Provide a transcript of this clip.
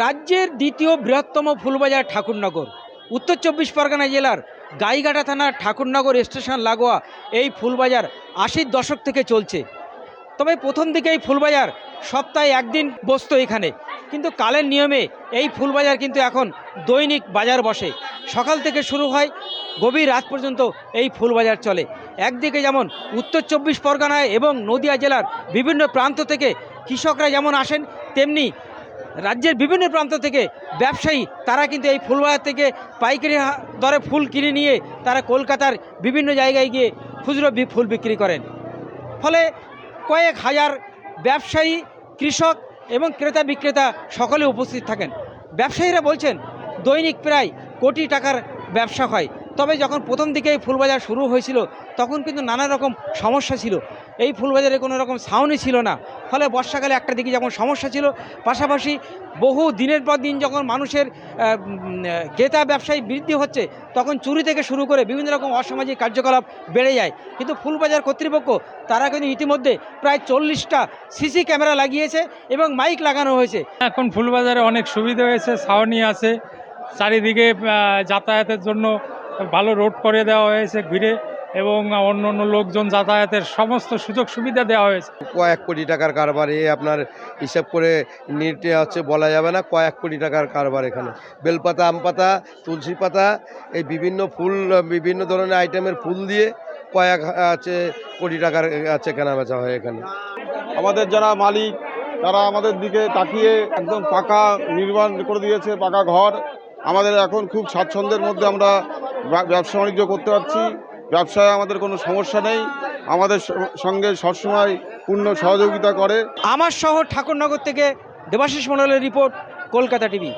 রাজ্যের দ্বিতীয় বৃহত্তম ফুলবাজার ঠাকুরনগর। উত্তর চব্বিশ পরগনা জেলার গাইঘাটা থানার ঠাকুরনগর স্টেশন লাগোয়া এই ফুলবাজার আশির দশক থেকে চলছে। তবে প্রথম দিকে এই ফুলবাজার সপ্তাহে একদিন বসত এখানে। কিন্তু কালের নিয়মে এই ফুলবাজার কিন্তু এখন দৈনিক বাজার বসে। সকাল থেকে শুরু হয় গভীর রাত পর্যন্ত এই ফুলবাজার চলে। একদিকে যেমন উত্তর চব্বিশ পরগনায় এবং নদিয়া জেলার বিভিন্ন প্রান্ত থেকে কৃষকরা যেমন আসেন, তেমনি রাজ্যের বিভিন্ন প্রান্ত থেকে ব্যবসায়ী তারা কিন্তু এই ফুলবাজার থেকে পাইকারি দরে ফুল কিনে নিয়ে তারা কলকাতার বিভিন্ন জায়গায় গিয়ে খুচরো ফুল বিক্রি করেন। ফলে কয়েক হাজার ব্যবসায়ী, কৃষক এবং ক্রেতা বিক্রেতা সকলে উপস্থিত থাকেন। ব্যবসায়ীরা বলছেন, দৈনিক প্রায় কোটি টাকার ব্যবসা হয়। তবে যখন প্রথম দিকে এই ফুলবাজার শুরু হয়েছিল, তখন কিন্তু নানা রকম সমস্যা ছিল। এই ফুলবাজারে কোনো রকম ছাউনি ছিল না। ফলে বর্ষাকালে একটা দিকে যেমন সমস্যা ছিল, পাশাপাশি বহু দিনের পর দিন যখন মানুষের ক্রেতা ব্যবসায়ী বৃদ্ধি হচ্ছে, তখন চুরি থেকে শুরু করে বিভিন্ন রকম অসামাজিক কার্যকলাপ বেড়ে যায়। কিন্তু ফুলবাজার কর্তৃপক্ষ, তারা কিন্তু ইতিমধ্যে প্রায় চল্লিশটা সিসি ক্যামেরা লাগিয়েছে এবং মাইক লাগানো হয়েছে। এখন ফুলবাজারে অনেক সুবিধা হয়েছে ছাউনি আছে। চারিদিকে যাতায়াতের জন্য ভালো রোড করে দেওয়া হয়েছে ঘিরে এবং অন্য অন্য লোকজন যাতায়াতের সমস্ত সুযোগ সুবিধা দেওয়া হয়েছে। কয়েক কোটি টাকার কারবার এ আপনার হিসাব করে নিটে হচ্ছে বলা যাবে না কয়েক কোটি টাকার কারবার এখানে। বেলপাতা আম পাতা তুলসী পাতা এই বিভিন্ন ফুল বিভিন্ন ধরনের আইটেমের ফুল দিয়ে কয়েক আছে কোটি টাকার আছে কেনা বেচা হয় এখানে। আমাদের যারা মালিক তারা আমাদের দিকে তাকিয়ে একদম পাকা নির্মাণ করে দিয়েছে পাকা ঘর। আমাদের এখন খুব স্বাচ্ছন্দ্যের মধ্যে আমরা ব্যবসা বাণিজ্য করতে পারছি। ব্যবসায় আমাদের কোনো সমস্যা নেই। আমাদের সঙ্গে সবসময় পূর্ণ সহযোগিতা করে। আমার শহর ঠাকুরনগর থেকে দেবাশিস মন্ডলের রিপোর্ট, কলকাতা টিভি।